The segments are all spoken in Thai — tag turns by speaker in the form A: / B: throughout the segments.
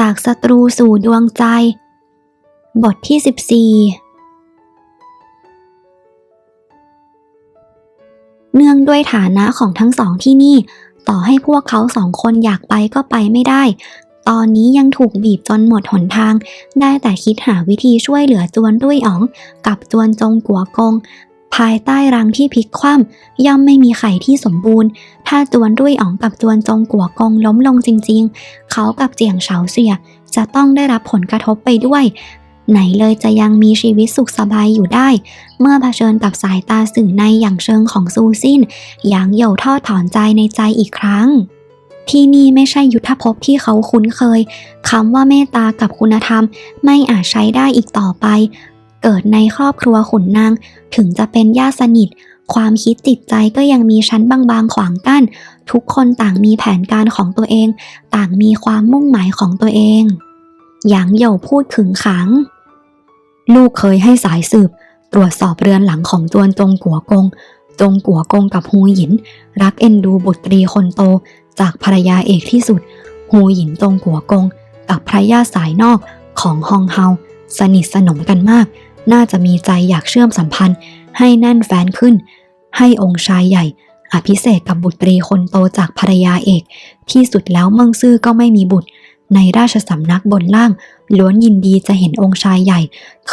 A: จากศัตรูสู่ดวงใจ บทที่ 14 เนื่องด้วยฐานะของทั้งสองที่นี่ ต่อให้พวกเขาสองคนอยากไปก็ไปไม่ได้ ตอนนี้ยังถูกบีบจนหมดหนทาง ได้แต่คิดหาวิธีช่วยเหลือจวนด้วยอ๋อง กับจวนจงกัวกง ภายใต้รังที่พลิกคว่ำย่อมไม่มีไข่ที่สมบูรณ์ ถ้าจวนด้วยอ๋องกับจวนจงกัวกงล้มลงจริง ๆ เขากับเจียงเฉาเสีย จะต้องได้รับผลกระทบไปด้วย ไหนเลยจะยังมีชีวิตสุขสบายอยู่ได้ เมื่อเผชิญกับสายตาสื่อในอย่างเชิงของซูซินหยางเหย่าทอดถอนใจในใจอีกครั้งที่นี่ไม่ใช่ยุทธภพที่เขาคุ้นเคย คำว่าเมตตากับคุณธรรมไม่อาจใช้ได้อีกต่อไป เกิดในครอบครัวขุนนาง ถึงจะเป็นญาติสนิท ความคิดจิตใจก็ยังมีชั้นบางๆ ขวางกั้น ทุกคนต่างมีแผนการของตัวเอง ต่างมีความมุ่งหมายของตัวเองหยางเหย่าพูดขึงขัง
B: ลูกเคยให้สายสืบ ตรวจสอบเรือนหลังของจวนจงกัวกง จงกัวกงกับฮูหยิน รักเอ็นดูบุตรีคนโต จากภรรยาเอกที่สุดฮูหยินจงกัวกง กับภรรยาสายนอกของฮองเฮา สนิทสนมกันมาก น่าจะมีใจอยากเชื่อมสัมพันธ์ ให้แน่นแฟนขึ้น ให้องค์ชายใหญ่ อภิเษกกับบุตรีคนโตจากภรรยาเอก ที่สุดแล้วเมืองซื่อก็ไม่มีบุตร ในราชสำนักบนล่าง ล้วนยินดีจะเห็นองค์ชายใหญ่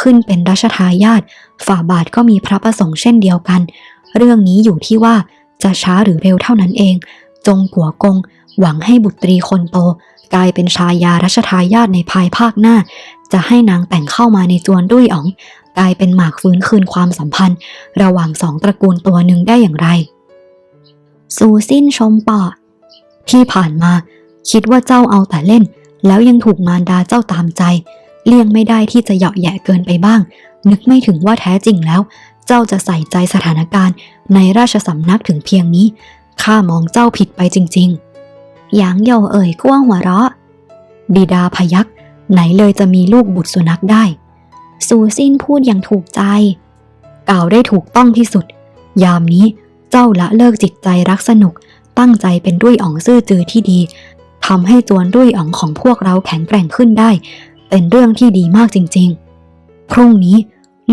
B: ขึ้นเป็นรัชทายาทฝ่าบาทก็มีพระประสงค์เช่นเดียวกัน เรื่องนี้อยู่ที่ว่าจะช้าหรือเร็วเท่านั้นเอง จงกัวกง หวังให้บุตรีคนโต กลายเป็นชายารัชทายาทในภายภาคหน้า จะให้นางแต่งเข้ามาในจวนด้วยอ๋อง กลายเป็นหมากฟื้นคืนความสัมพันธ์ ระหว่างสองตระกูลตัวหนึ่งได้อย่างไร
A: ซูซินชมปอ
B: ที่ผ่านมาคิดว่าเจ้าเอาแต่เล่น แล้วยังถูกมารดาเจ้าตามใจ เลี่ยงไม่ได้ที่จะเหยาะแยะเกินไปบ้าง นึกไม่ถึงว่าแท้จริงแล้ว เจ้าจะใส่ใจสถานการณ์ ในราชสำนักถึงเพียงนี้ข้ามองเจ้าผิดไปจริง
A: หยางเยาเอ่ยกว้างหัวเราะ
B: บิดาพยักไหนเลยจะมีลูกบุตรสุนัขได้
A: ซูซินพูดอย่างถูกใจ
B: กล่าวได้ถูกต้องที่สุด ยามนี้เจ้าละเลิกจิตใจรักสนุก ตั้งใจเป็นด้วยอ๋องซื่อจือที่ดีทำให้จวนด้วยอ๋องของพวกเราแข็งแกร่งขึ้นได้ เป็นเรื่องที่ดีมากจริง ๆ พรุ่งนี้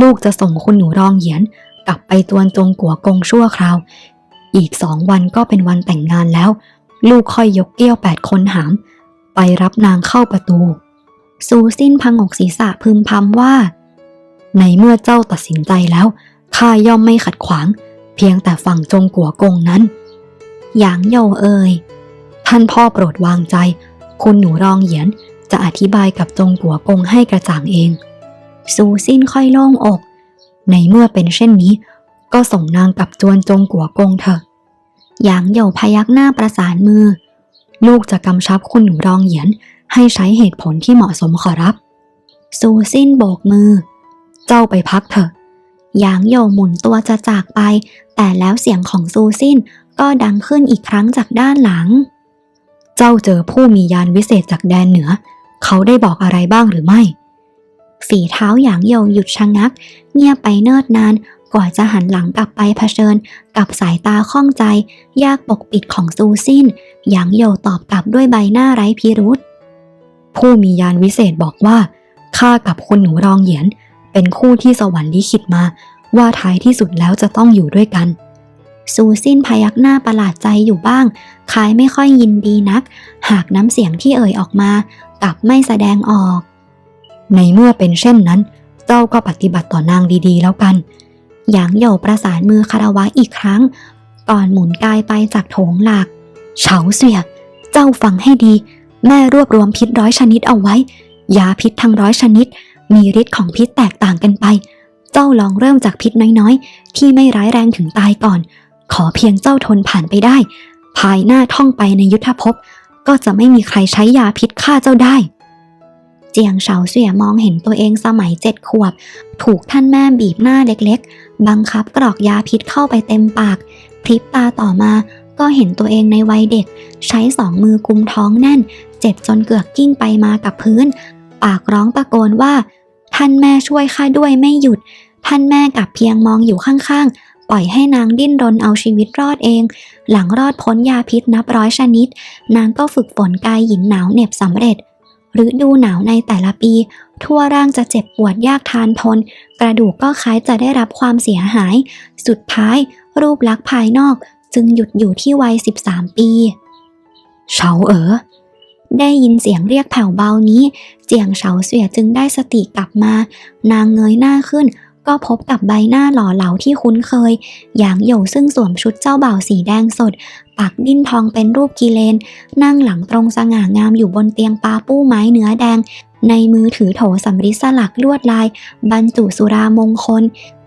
B: ลูกจะส่งคุณหนูรองเหยียน กลับไปจวนจงกัวกงชั่วคราว อีกสองวันก็เป็นวันแต่งงานแล้ว ลูกค่อยยกเกี้ยวแปดคนหาม ไปรับนางเข้าประตู
A: ซูซินพังอกศีรษะพึมพำว่า
B: ในเมื่อเจ้าตัดสินใจแล้วข้าย่อมไม่ขัดขวาง เพียงแต่ฝั่งจงกัวกงนั้น
A: หยางเย่าเอ่ย
B: ท่านพ่อโปรดวางใจ คุณหนูรองเหยียนจะอธิบายกับจงกัวกงให้กระจ่างเอง
A: ซูซินค่อยโล่งอก
B: ในเมื่อเป็นเช่นนี้ ก็ส่งนางกับจวนจงกัวกงเถอะ
A: หยางเย่าพยักหน้าประสานมือ
B: ลูกจะกำชับคุณหนูรองเหยียน ให้ใช้เหตุผลที่เหมาะสมขอรับ
A: ซูซินโบกมือ
B: เจ้าไปพักเถอะ
A: หยางโยหมุนตัวจะจากไป แต่แล้วเสียงของซูซินก็ดังขึ้นอีกครั้งจากด้านหลัง
B: เจ้าเจอผู้มียานวิเศษจากแดนเหนือ เขาได้บอกอะไรบ้างหรือไม่
A: ฝีเท้าหยางโยหยุดชะงัก เงียบไปเนิ่นนานกว่าจะหันหลังกลับไปเผชิญ กับสายตาข้องใจ ยากปกปิดของซูซินหยางโยตอบกลับด้วยใบหน้าไร้พิรุษ
B: ผู้มียานวิเศษบอกว่าข้ากับคุณหนูรองเหยียน เป็นคู่ที่สวรรค์ลิขิตมา ว่าท้ายที่สุดแล้วจะต้องอยู่ด้วยกัน
A: ซูซินพยักหน้าประหลาดใจอยู่บ้างคล้ายไม่ค่อยยินดีนัก หากน้ำเสียงที่เอ่ยออกมากลับไม่แสดงออก
B: ในเมื่อเป็นเช่นนั้น เจ้าก็ปฏิบัติต่อนางดีๆ แล้วกัน
A: หยางโยประสานมือคารวะอีกครั้ง ก่อนหมุนกายไปจากโถงหลัก
B: เฉาเสีย เจ้าฟังให้ดี แม่รวบรวมพิษร้อยชนิดเอาไว้ ยาพิษทั้งร้อยชนิด มีฤทธิ์ของพิษแตกต่างกันไป เจ้าลองเริ่มจากพิษน้อยๆ ที่ไม่ร้ายแรงถึงตายก่อน ขอเพียงเจ้าทนผ่านไปได้ ภายหน้าท่องไปในยุทธภพ ก็จะไม่มีใครใช้ยาพิษฆ่าเจ้าได้
A: เจียงเฉาเสี่ยมองเห็นตัวเองสมัยเจ็ดขวบ ถูกท่านแม่บีบหน้าเล็กๆ บังคับกรอกยาพิษเข้าไปเต็มปากพริบตาต่อมา ก็เห็นตัวเองในวัยเด็ก ใช้สองมือกุมท้องแน่น เจ็บจนเกือกกิ้งไปมากับพื้น ปากร้องตะโกนว่า ท่านแม่ช่วยข้าด้วยไม่หยุด ท่านแม่กับเพียงมองอยู่ข้างๆ ปล่อยให้นางดิ้นรนเอาชีวิตรอดเอง หลังรอดพ้นยาพิษนับร้อยชนิด นางก็ฝึกฝนกายหยินหนาวเหน็บสำเร็จฤดูหนาวในแต่ละปี ทั่วร่างจะเจ็บปวดยากทานทน กระดูกก็คล้ายจะได้รับความเสียหาย สุดท้าย รูปลักษณ์ภายนอก จึงหยุดอยู่ที่วัย 13 ปี
B: เฉาเอ๋อ
A: ได้ยินเสียงเรียกแผ่วเบานี้ เจียงเฉาเสวียจึงได้สติกลับมา นางเงยหน้าขึ้น ก็พบกับใบหน้าหล่อเหลาที่คุ้นเคยหยางโหยวซึ่งสวมชุดเจ้าบ่าวสีแดงสด ปักดิ้นทองเป็นรูปกีเลน นั่งหลังตรงสง่างามอยู่บนเตียงปาปู้ไม้เนื้อแดง ในมือถือโถสำริดสลักลวดลาย บรรจุสุรามงคล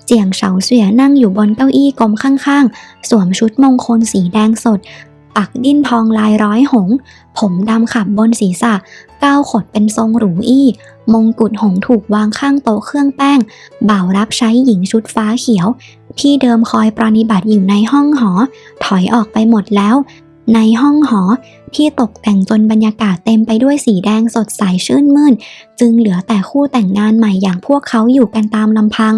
A: เจียงเฉาเสวียนั่งอยู่บนเก้าอี้กลมข้างๆ สวมชุดมงคลสีแดงสด ปักดิ้นทองลายร้อยหงส์ผมดำขับบนศีรษะ ก้าวขดเป็นทรงหรูอี้ มงกุฎหงส์ถูกวางข้างโต๊ะเครื่องแป้ง บ่าวรับใช้หญิงชุดฟ้าเขียว ที่เดิมคอยปรนิบัติอยู่ในห้องหอ ถอยออกไปหมดแล้ว ในห้องหอ ที่ตกแต่งจนบรรยากาศเต็มไปด้วยสีแดงสดใสชื่นมื่น จึงเหลือแต่คู่แต่งงานใหม่อย่างพวกเขาอยู่กันตามลำพัง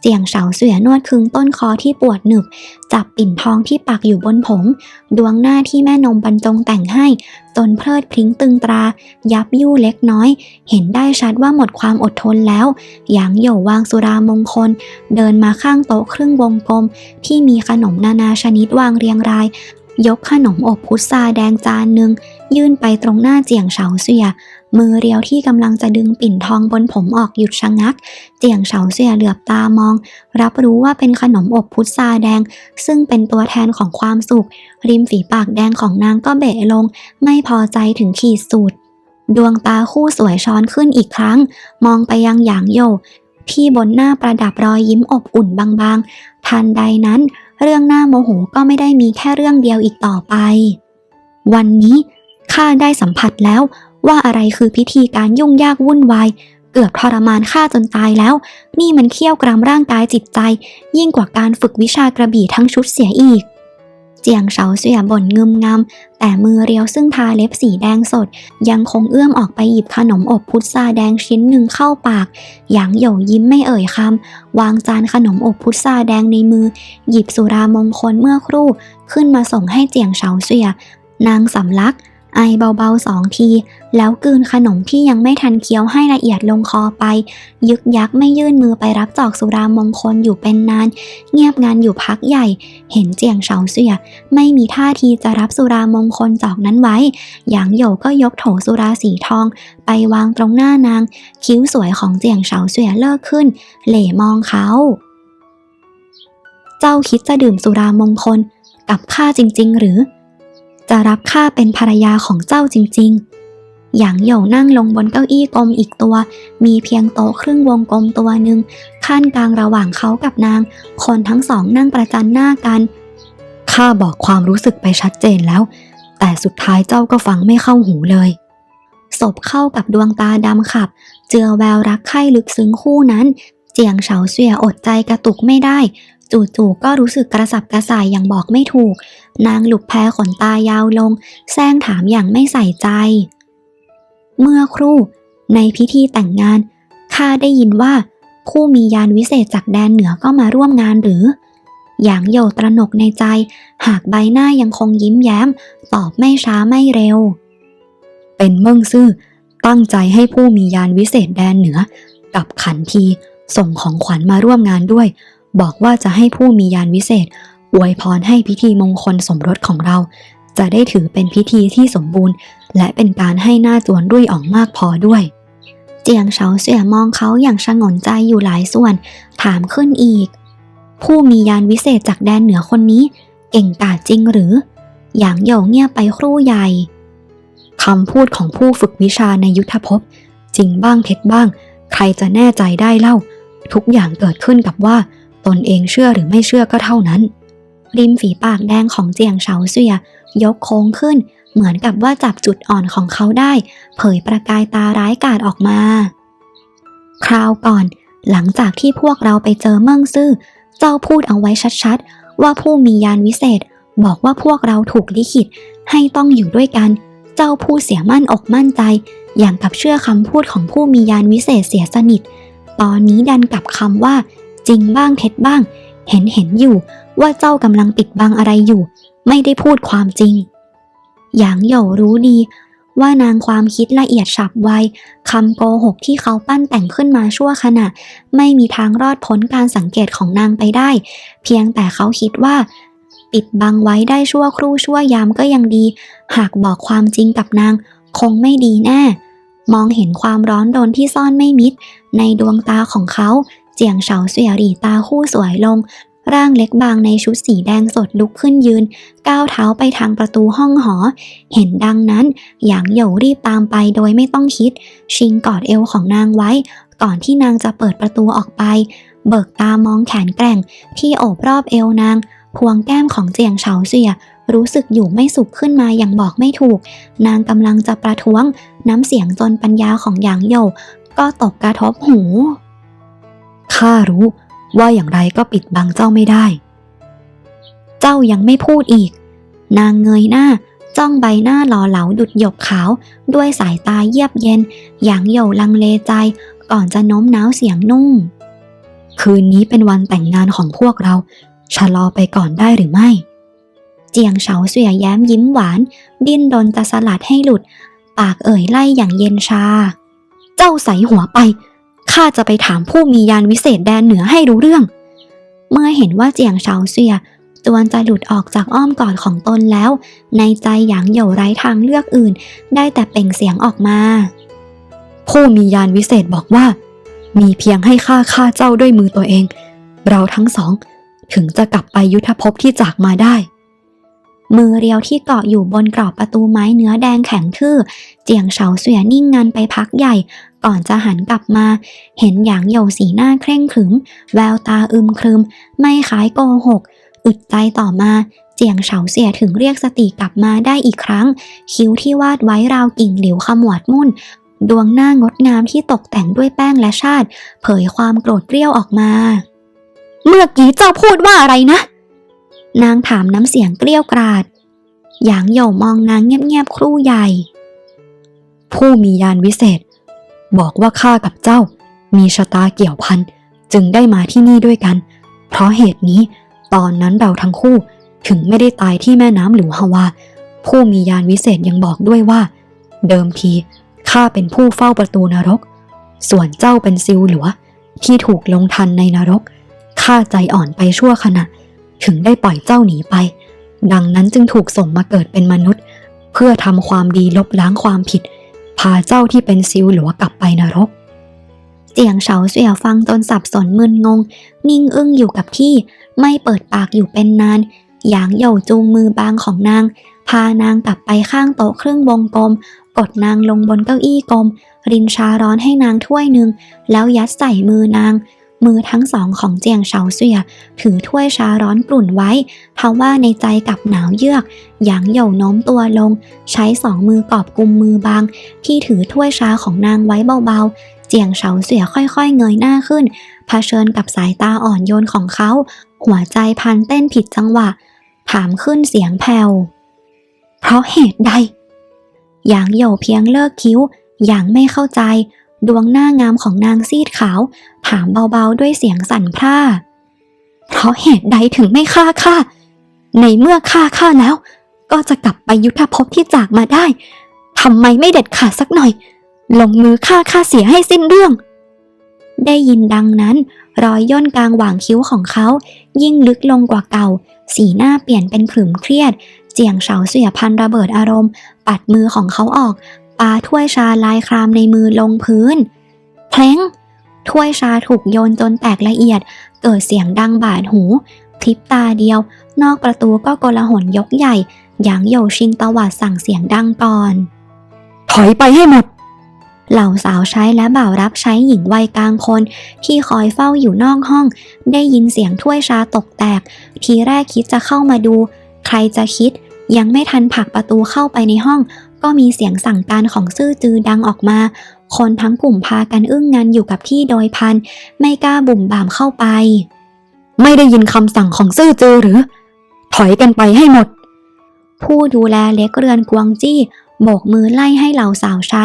A: เจียงเฉาเสือนวดคึงต้นคอที่ปวดหนึบ จับปิ่นทองที่ปักอยู่บนผม ดวงหน้าที่แม่นมบรรจงแต่งให้ จนเพลิดพริ้งตึงตรา ยับยู่เล็กน้อย เห็นได้ชัดว่าหมดความอดทนแล้วหยางโหยววางสุรามงคล เดินมาข้างโต๊ะครึ่งวงกลม ที่มีขนมนานาชนิดวางเรียงราย ยกขนมอบพุทราแดงจานหนึ่งยื่นไปตรงหน้าเจียงเฉาเสีย มือเรียวที่กำลังจะดึงปิ่นทองบนผมออกหยุดชะงัก เจียงเฉาเสียเหลือบตามอง รับรู้ว่าเป็นขนมอบพุทราแดง ซึ่งเป็นตัวแทนของความสุข ริมฝีปากแดงของนางก็เบะลง ไม่พอใจถึงขีดสุดดวงตาคู่สวยช้อนขึ้นอีกครั้ง มองไปยังหยางโยที่บนหน้าประดับรอยยิ้มอบอุ่นบางๆ ทันใดนั้น เรื่องหน้าโมโหก็ไม่ได้มีแค่เรื่องเดียวอีกต่อไป วันนี้ข้าได้สัมผัสแล้วว่าอะไรคือพิธีการยุ่งยากวุ่นวาย เกือบทรมานข้าจนตายแล้ว นี่มันเคี่ยวกรามร่างกายจิตใจ ยิ่งกว่าการฝึกวิชากระบี่ทั้งชุดเสียอีก เจียงเฉาเสียบ่นงึมงำแต่มือเรียวซึ่งทาเล็บสีแดงสด ยังคงเอื้อมออกไปหยิบขนมอบพุทราแดงชิ้นหนึ่งเข้าปาก หยางโหยวยิ้มไม่เอ่ยคำวางจานขนมอบพุทราแดงในมือ หยิบสุรามงคลเมื่อครู่ ขึ้นมาส่งให้เจียงเฉาเสียนางสำลัก ไอเบาๆสองที แล้วกืนขนมที่ยังไม่ทันเคี้ยวให้ละเอียดลงคอไป ยึกยักไม่ยื่นมือไปรับจอกสุรามงคลอยู่เป็นนาน เงียบงานอยู่พักใหญ่ เห็นเจียงเฉาเสีย ไม่มีท่าทีจะรับสุรามงคลจอกนั้นไว้ หยางโหยก็ยกโถสุราสีทอง ไปวางตรงหน้านาง คิ้วสวยของเจียงเฉาเสียเลิกขึ้น เหล่มองเขา เจ้าคิดจะดื่มสุรามงคลกับข้าจริง ๆ หรือ จะรับข้าเป็นภรรยาของเจ้าจริง ๆ หยางโหยวนั่งลงบนเก้าอี้กลมอีกตัว มีเพียงโต๊ะครึ่งวงกลมตัวหนึ่งขั้นกลางระหว่างเขากับนาง คนทั้งสองนั่งประจันหน้ากัน
B: ข้าบอกความรู้สึกไปชัดเจนแล้ว แต่สุดท้ายเจ้าก็ฟังไม่เข้าหูเลย
A: ศพเข้ากับดวงตาดำขับ เจือแววรักใคร่ลึกซึ้งคู่นั้น เจียงเฉาเสียอดใจกระตุกไม่ได้ จู่ๆก็รู้สึกกระสับกระส่ายอย่างบอกไม่ถูก นางหลุกแพ้ขนตายาวลง แซงถามอย่างไม่ใส่ใจ เมื่อครู่ ในพิธีแต่งงานข้าได้ยินว่า ผู้มียานวิเศษจากแดนเหนือก็มาร่วมงานหรือหยางโยตระหนกในใจ หากใบหน้ายังคงยิ้มแย้ม ตอบไม่ช้าไม่เร็ว
B: เป็นเมิ่งซื่อตั้งใจให้ผู้มียานวิเศษแดนเหนือ กับขันทีส่งของขวัญมาร่วมงานด้วย บอกว่าจะให้ผู้มียานวิเศษ อวยพรให้พิธีมงคลสมรสของเรา จะได้ถือเป็นพิธีที่สมบูรณ์ และเป็นการให้หน้าจวนด้วยอ่องมากพอด้วย
A: เจียงเฉาเสี่ยมองเขาอย่างชงนใจอยู่หลายส่วน ถามขึ้นอีก ผู้มียานวิเศษจากแดนเหนือคนนี้ เก่งกาจจริงหรือหยางเหยวเงียบไปครู่ใหญ่
B: คำพูดของผู้ฝึกวิชาในยุทธภพ จริงบ้างเท็จบ้าง ใครจะแน่ใจได้เล่า ทุกอย่างเกิดขึ้นกับว่า ตนเองเชื่อหรือไม่เชื่อก็เท่านั้น
A: ริมฝีปากแดงของเจียงเฉาเสียยกโค้งขึ้น เหมือนกับว่าจับจุดอ่อนของเขาได้ เผยประกายตาร้ายกาจออกมา คราวก่อน หลังจากที่พวกเราไปเจอเมิงซื่อ เจ้าพูดเอาไว้ชัดๆ ว่าผู้มียานวิเศษ บอกว่าพวกเราถูกลิขิตให้ต้องอยู่ด้วยกัน เจ้าพูดเสียมั่นอกมั่นใจ อย่างกับเชื่อคำพูดของผู้มียานวิเศษเสียสนิท ตอนนี้ดันกลับคำว่า จริงบ้างเท็จบ้าง เห็นเห็นอยู่ว่าเจ้ากำลังปิดบังอะไรอยู่ ไม่ได้พูดความจริง หยางเหยวรู้ดี ว่านางความคิดละเอียดฉับไวคำโกหกที่เขาปั้นแต่งขึ้นมาชั่วขณะ ไม่มีทางรอดพ้นการสังเกตของนางไปได้ เพียงแต่เขาคิดว่าปิดบังไว้ได้ชั่วครู่ชั่วยามก็ยังดี หากบอกความจริงกับนาง คงไม่ดีแน่ มองเห็นความร้อนรนที่ซ่อนไม่มิด ในดวงตาของเขา เจียงเฉาเสี่ยหรี่ตาคู่สวยลง ร่างเล็กบางในชุดสีแดงสดลุกขึ้นยืน ก้าวเท้าไปทางประตูห้องหอ เห็นดังนั้นหยางเหยวรีบตามไปโดยไม่ต้องคิด ชิงกอดเอวของนางไว้ ก่อนที่นางจะเปิดประตูออกไป เบิกตามองแขนแกร่ง ที่โอบรอบเอวนาง พวงแก้มของเจียงเฉาเสี่ยรู้สึกอยู่ไม่สุขขึ้นมาอย่างบอกไม่ถูก นางกำลังจะประท้วง น้ำเสียงจนปัญญาของหยางเหยวก็ตกกระทบหู
B: ข้ารู้ว่าอย่างไรก็ปิดบังเจ้าไม่ได้
A: เจ้ายังไม่พูดอีก นางเงยหน้าจ้องใบหน้าหล่อเหลาดุดหยกขาว ด้วยสายตาเยียบเย็นหยางเหยวลังเลใจ ก่อนจะโน้มน้าวเสียงนุ่ม
B: คืนนี้เป็นวันแต่งงานของพวกเรา ชะลอไปก่อนได้หรือไม่
A: เจียงเฉาเสียแย้มยิ้มหวาน ดิ้นรนจะสลัดให้หลุด ปากเอ่ยไล่อย่างเย็นชา
B: เจ้าใส่หัวไป ข้าจะไปถามผู้มียานวิเศษแดนเหนือให้รู้เรื่อง
A: เมื่อเห็นว่าเจียงเฉาเสียจวนจะหลุดออกจากอ้อมกอดของตนแล้ว ในใจหยางเหยวไร้ทางเลือกอื่น ได้แต่เป่งเสียงออกมา
B: ผู้มียานวิเศษบอกว่า มีเพียงให้ข้าฆ่าเจ้าด้วยมือตัวเอง เราทั้งสอง ถึงจะกลับไปยุทธภพที่จากมาได้
A: มือเรียวที่เกาะอยู่บนกรอบประตูไม้เนื้อแดงแข็งทื่อ เจียงเฉาเสวียนิ่งงันไปพักใหญ่ ก่อนจะหันกลับมา เห็นหยางเยวสีหน้าเคร่งขรึม แววตาอึมครึม ไม่คล้ายโกหก อึดใจต่อมา เจียงเฉาเสียถึงเรียกสติกลับมาได้อีกครั้ง คิ้วที่วาดไว้ราวกิ่งหลิวขมวดมุ่น ดวงหน้างดงามที่ตกแต่งด้วยแป้งและชาติ เผยความโกรธเกรี้ยวออกมา
B: เมื่อกี้เจ้าพูดว่าอะไรนะ
A: นางถามน้ำเสียงเกลี้ยวกราดหยางเยวมองนางเงียบๆครู่ใหญ่
B: ผู้มียานวิเศษ บอกว่าข้ากับเจ้า มีชะตาเกี่ยวพันจึงได้มาที่นี่ด้วยกัน เพราะเหตุนี้ ตอนนั้นเราทั้งคู่ถึงไม่ได้ตายที่แม่น้ำหลูฮาวา ผู้มียานวิเศษยังบอกด้วยว่า เดิมทีข้าเป็นผู้เฝ้าประตูนรก ส่วนเจ้าเป็นซิวหลัว ที่ถูกลงทันในนรกข้าใจอ่อนไปชั่วขณะ ถึงได้ปล่อยเจ้าหนีไป ดังนั้นจึงถูกส่งมาเกิดเป็นมนุษย์ เพื่อทำความดีลบล้างความผิด พาเจ้าที่เป็นซิวหลัวกลับไปนรก
A: เจียงเฉาเสี่ยฟังจนสับสนมึนงง นิ่งอึ้งอยู่กับที่ไม่เปิดปากอยู่เป็นนานหยางเหยวจูงมือบางของนาง พานางกลับไปข้างโต๊ะเครื่องวงกลม กดนางลงบนเก้าอี้กลม รินชาร้อนให้นางถ้วยหนึ่ง แล้วยัดใส่มือนาง มือทั้งสองของเจียงเฉาเสี่ยถือถ้วยชาร้อนกลุ่นไว้ทว่าในใจกลับหนาวเยือก หยางเหยวโน้มตัวลง ใช้สองมือกอบกุมมือบาง ที่ถือถ้วยชาของนางไว้เบาๆ เจียงเฉาเสียค่อยๆเงยหน้าขึ้นเผชิญกับสายตาอ่อนโยนของเขา หัวใจพันเต้นผิดจังหวะ ถามขึ้นเสียงแผ่วเพราะเหตุใดหยางเหยวเพียงเลิกคิ้ว อย่างไม่เข้าใจ ดวงหน้างามของนางซีดขาว ถามเบาๆด้วยเสียงสั่นพร่า เพราะเหตุใดถึงไม่ฆ่าข้า ในเมื่อฆ่าข้าแล้ว ก็จะกลับไปยุทธภพที่จากมาได้ทำไมไม่เด็ดขาดสักหน่อย ลงมือฆ่าข้าเสียให้สิ้นเรื่อง ได้ยินดังนั้น รอยย่นกลางหว่างคิ้วของเขา ยิ่งลึกลงกว่าเก่า สีหน้าเปลี่ยนเป็นขรึมเครียด เจียงเฉาเสียพันระเบิดอารมณ์ ปัดมือของเขาออก ปาถ้วยชาลายครามในมือลงพื้น เพลงถ้วยชาถูกโยนจนแตกละเอียด เกิดเสียงดังบาดหูพริบตาเดียว นอกประตูก็โกลาหลยกใหญ่หยางโยชิงตวัดสั่งเสียงดังก่อน
B: ถอยไปให้หมด
A: เหล่าสาวใช้และบ่าวรับใช้หญิงวัยกลางคน ที่คอยเฝ้าอยู่นอกห้อง ได้ยินเสียงถ้วยชาตกแตก ทีแรกคิดจะเข้ามาดู ใครจะคิดยังไม่ทันผลักประตูเข้าไปในห้อง ก็มีเสียงสั่งการของซื่อจือดังออกมา คนทั้งกลุ่มพากันอึ้งงันอยู่กับที่โดยพัน ไม่กล้าบุ่มบ่ามเข้าไป
B: ไม่ได้ยินคำสั่งของซื่อจือหรือ ถอยกันไปให้หมด
A: ผู้ดูแลเล็กเรือนกวางจี้โบกมือไล่ให้เหล่าสาวใช้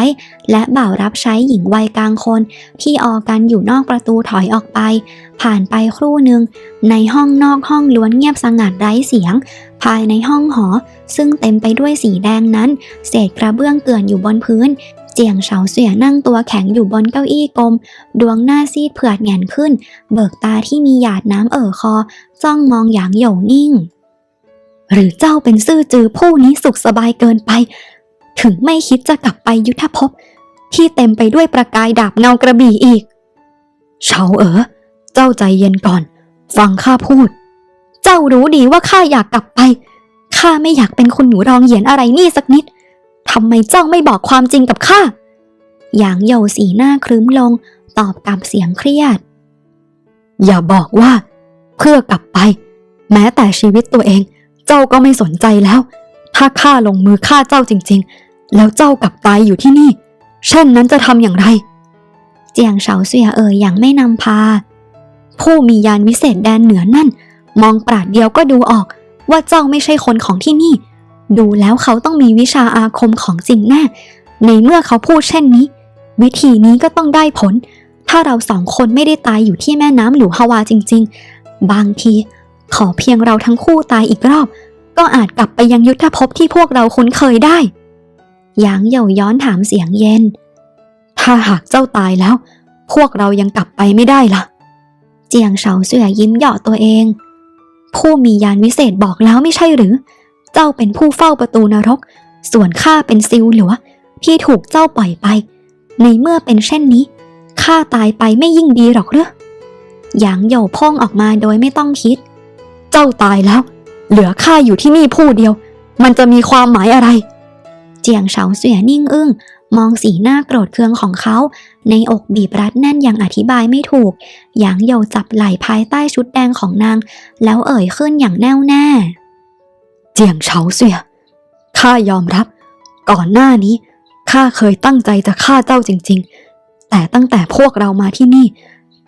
A: และบ่าวรับใช้หญิงวัยกลางคน ที่ออกันอยู่นอกประตูถอยออกไป ผ่านไปครู่หนึ่งในห้องนอกห้องล้วนเงียบสงัดไร้เสียง ภายในห้องหอ ซึ่งเต็มไปด้วยสีแดงนั้น เศษกระเบื้องเกลื่อนอยู่บนพื้น เจียงเฉาเสี่ยนั่งตัวแข็งอยู่บนเก้าอี้กลม ดวงหน้าซีดเผือดแหงนขึ้น เบิกตาที่มีหยาดน้ำเอ่อคอ จ้องมองอย่างหย่นิ่ง หรือเจ้าเป็นซื่อจือผู้นี้สุขสบายเกินไป ถึงไม่คิดจะกลับไปยุทธภพ ที่เต็มไปด้วยประกายดาบเงากระบี่อีก
B: เฉาเอ๋อเจ้าใจเย็นก่อน ฟังข้าพูด
A: เจ้ารู้ดีว่าข้าอยากกลับไป ข้าไม่อยากเป็นคุณหนูรองเหยียนอะไรนี่สักนิด ทำไมเจ้าไม่บอกความจริงกับข้า หยางโยสีหน้าครึ้มลง ตอบกับเสียงเครียด
B: อย่าบอกว่า เพื่อกลับไป แม้แต่ชีวิตตัวเอง เจ้าก็ไม่สนใจแล้ว ถ้าข้าลงมือฆ่าเจ้าจริง ๆ แล้วเจ้ากลับตายอยู่ที่นี่ เช่นนั้นจะทำอย่างไร
A: เจียงเฉาเสียเอ่ยอย่างไม่นำพา ผู้มียานวิเศษแดนเหนือนั่น มองปราดเดียวก็ดูออกว่าเจ้าไม่ใช่คนของที่นี่ ดูแล้วเขาต้องมีวิชาอาคมของจริงแน่ ในเมื่อเขาพูดเช่นนี้ วิธีนี้ก็ต้องได้ผล ถ้าเราสองคนไม่ได้ตายอยู่ที่แม่น้ำหลูฮาวาจริง ๆ บางที ขอเพียงเราทั้งคู่ตายอีกรอบ ก็อาจกลับไปยังยุทธภพที่พวกเราคุ้นเคยได้หยางเย่าย้อนถามเสียงเย็น
B: ถ้าหากเจ้าตายแล้ว พวกเรายังกลับไปไม่ได้ล่ะ
A: เจียงเฉาเสือยิ้มหยาะตัวเอง ผู้มียานวิเศษบอกแล้วไม่ใช่หรือ เจ้าเป็นผู้เฝ้าประตูนรก ส่วนข้าเป็นซิวหลัวที่ถูกเจ้าปล่อยไป ในเมื่อเป็นเช่นนี้ข้าตายไปไม่ยิ่งดีหรอกหรือหยางเหย่าพ่องออกมาโดยไม่ต้องคิด
B: เจ้าตายแล้ว เหลือข้าอยู่ที่นี่ผู้เดียว มันจะมีความหมายอะไร
A: เจียงเฉาเสี่ยนิ่งอึ้ง มองสีหน้าโกรธเคืองของเขา ในอกบีบรัดแน่นอย่างอธิบายไม่ถูก หยางเหย่าจับไหล่ภายใต้ชุดแดงของนาง แล้วเอ่ยขึ้นอย่างแน่วแน่
B: เจียงเฉาเสีย ข้ายอมรับ ก่อนหน้านี้ ข้าเคยตั้งใจจะฆ่าเจ้าจริง ๆ แต่ตั้งแต่พวกเรามาที่นี่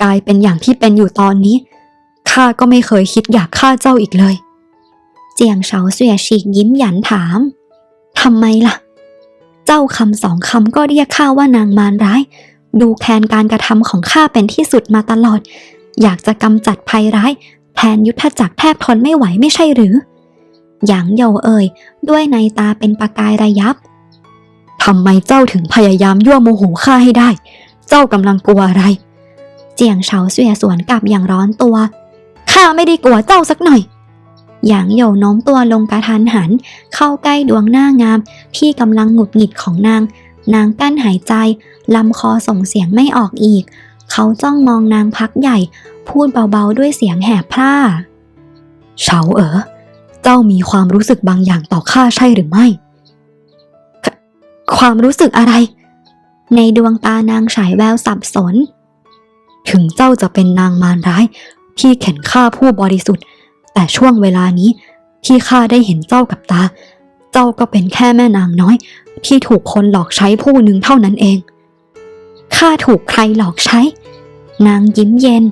B: กลายเป็นอย่างที่เป็นอยู่ตอนนี้ ข้าก็ไม่เคยคิดอยากฆ่าเจ้าอีกเลย
A: เจียงเฉาเสี่ยฉีกยิ้มหยันถามทำไมล่ะ เจ้าคำสองคำก็เรียกข้าว่านางมารร้าย ดูแคนการกระทำของข้าเป็นที่สุดมาตลอด อยากจะกำจัดภัยร้ายแทนยุทธจักรแทบทนไม่ไหวไม่ใช่หรือ หยางโยเอ่ยด้วยในตาเป็นประกายระยับ
B: ทำไมเจ้าถึงพยายามยั่วโมโหข้าให้ได้ เจ้ากำลังกลัวอะไร
A: เจียงเฉาเสวียสวนกลับอย่างร้อนตัว ข้าไม่ได้กลัวเจ้าสักหน่อย หยางโยโน้มตัวลงกระทันหัน เข้าใกล้ดวงหน้างาม ที่กำลังหงุดหงิดของนาง นางกั้นหายใจลำคอส่งเสียงไม่ออกอีก เขาจ้องมองนางพักใหญ่ พูดเบาๆด้วยเสียงแหบพร่า
B: เฉาเอ๋อเจ้ามีความรู้สึกบางอย่างต่อข้าใช่หรือไม่
A: ความรู้สึกอะไร ในดวงตานางฉายแววสับสน
B: ถึงเจ้าจะเป็นนางมารร้าย ที่เข็นฆ่าผู้บริสุทธิ์ แต่ช่วงเวลานี้ที่ข้าได้เห็นเจ้ากับตา เจ้าก็เป็นแค่แม่นางน้อย ที่ถูกคนหลอกใช้ผู้หนึ่งเท่านั้นเอง
A: ข้าถูกใครหลอกใช้ นางยิ้มเย็น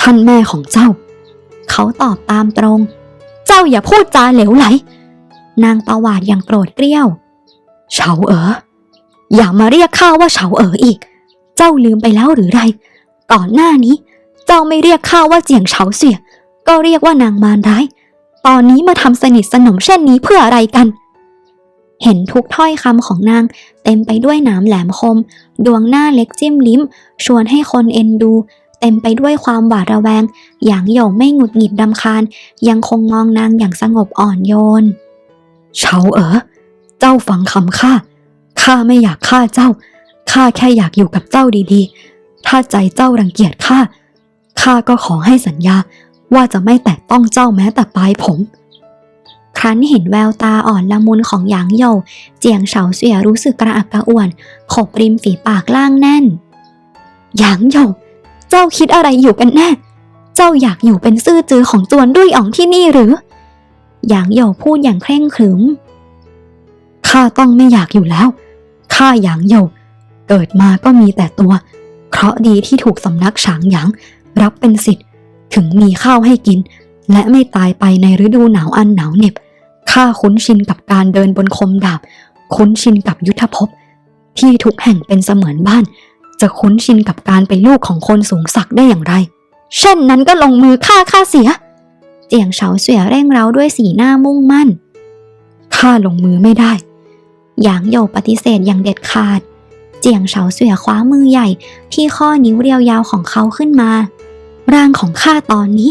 B: ท่านแม่ของเจ้า
A: เขาตอบตามตรง เจ้าอย่าพูดจาเหลวไหล นางตวาดอย่างโกรธเกรี้ยว
B: เฉาเอ๋อ
A: อย่ามาเรียกข้าว่าเฉาเอ๋ออีก เจ้าลืมไปแล้วหรือไร ก่อนหน้านี้ เจ้าไม่เรียกข้าว่าเจียงเฉาเสี่ย ก็เรียกว่านางมารร้าย ตอนนี้มาทำสนิทสนมเช่นนี้เพื่ออะไรกัน เห็นทุกถ้อยคำของนาง เต็มไปด้วยหนามแหลมคม ดวงหน้าเล็กจิ้มลิ้ม ชวนให้คนเอ็นดู เต็มไปด้วยความหวาดระแวง อย่างโยงไม่หงุดหงิดดำคาญ ยังคงมองนางอย่างสงบอ่อนโยน
B: เฉาเอ๋อเจ้าฟังคำข้าข้าไม่อยากฆ่าเจ้าข้าแค่อยากอยู่กับเจ้าดีๆ ถ้าใจเจ้ารังเกียจข้า ข้าก็ขอให้สัญญา ว่าจะไม่แตะต้องเจ้าแม้แต่ปลายผม
A: ครั้นเห็นแววตาอ่อนละมุนของหยางโยวเจียงเฉาเสียรู้สึกกระอักกระอ่วน ขบริมฝีปากล่างแน่น หยางโยวเจ้าคิดอะไรอยู่กันแน่ เจ้าอยากอยู่เป็นซื่อจือของจวนด้วยอ่องที่นี่หรือ หยางโยวพูดอย่างเคร่งขรึม
B: ข้าต้องไม่อยากอยู่แล้ว ข้าหยางโยวเกิดมาก็มีแต่ตัว เคราะดีที่ถูกสำนักฉางหยางรับเป็นสิทธิ์ ถึงมีข้าวให้กิน และไม่ตายไปในฤดูหนาวอันหนาวเหน็บ ข้าคุ้นชินกับการเดินบนคมดาบ คุ้นชินกับยุทธภพ ที่ทุกแห่งเป็นเสมือนบ้าน จะคุ้นชินกับการเป็นลูกของคนสูงศักดิ์ได้อย่างไร เช่นนั้นก็ลงมือฆ่าข้าเสีย
A: เจียงเฉาเสวียเร่งเร้าด้วยสีหน้ามุ่งมั่น
B: ข้าลงมือไม่ได้
A: หยางโยปฏิเสธอย่างเด็ดขาด เจียงเฉาเสวียคว้ามือใหญ่ที่ข้อนิ้วเรียวยาวของเขาขึ้นมา ร่างของข้าตอนนี้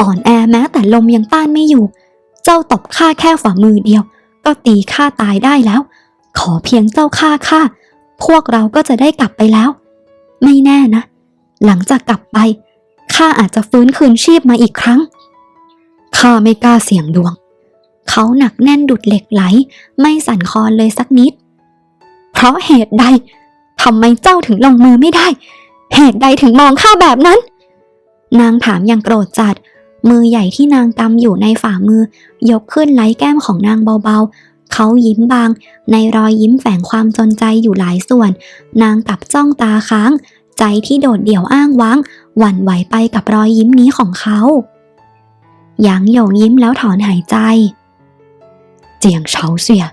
A: อ่อนแอแม้แต่ลมยังต้านไม่อยู่ เจ้าตบข้าแค่ฝ่ามือเดียว ก็ตีข้าตายได้แล้ว ขอเพียงเจ้าฆ่าข้าพวกเราก็จะได้กลับไปแล้ว ไม่แน่นะ หลังจากกลับไปข้าอาจจะฟื้นคืนชีพมาอีกครั้ง
B: ข้าไม่กล้าเสี่ยงดวง
A: เขาหนักแน่นดุดเหล็กไหล ไม่สั่นคลอนเลยสักนิด เพราะเหตุใดทำไมเจ้าถึงลงมือไม่ได้ เหตุใดถึงมองข้าแบบนั้น นางถามอย่างโกรธจัด มือใหญ่ที่นางกำอยู่ในฝ่ามือ ยกขึ้นไล้แก้มของนางเบาๆ เขายิ้มบาง ในรอยยิ้มแฝงความจนใจอยู่หลายส่วน นางกลับจ้องตาค้าง ใจที่โดดเดี่ยวอ้างว้าง หวั่นไหวไปกับรอยยิ้มนี้ของเขาหยางหยงยิ้มแล้วถอนหายใจ
B: เจียงเฉาเสีย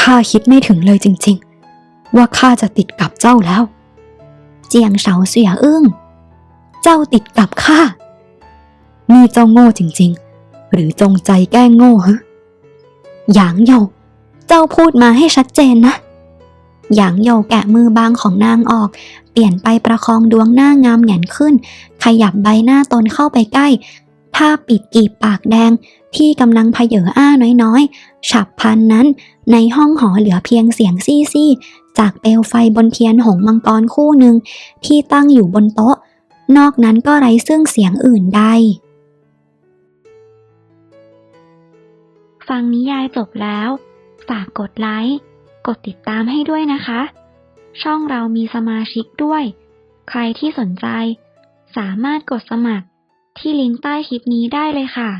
B: ข้าคิดไม่ถึงเลยจริงๆ ว่าข้าจะติดกับเจ้าแล้ว
A: เจียงเฉาเสียอึ้ง เจ้าติดกับข้า
B: นี่เจ้าโง่จริงๆ หรือจงใจแกล้งโง่ฮะ
A: หยางโยวเจ้าพูดมาให้ชัดเจนนะหยางโยแกะมือบางของนางออก เปลี่ยนไปประคองดวงหน้างามแหงนขึ้น ขยับใบหน้าตนเข้าไปใกล้ ถ้าปิดกีบปากแดงที่กำลังเพเยออ้าน้อยๆ ฉับพันนั้น ในห้องหอเหลือเพียงเสียงซี่ๆ จากเปลวไฟบนเทียนหงมังกรคู่หนึ่งที่ตั้งอยู่บนโต๊ะ นอกนั้นก็ไร้ซึ่งเสียงอื่นใด ฟังนิยายจบแล้ว ฝากกดไลค์ กดติดตามให้ด้วยนะคะ ช่องเรามีสมาชิกด้วย ใครที่สนใจ สามารถกดสมัครที่ลิงก์ใต้คลิปนี้ได้เลยค่ะ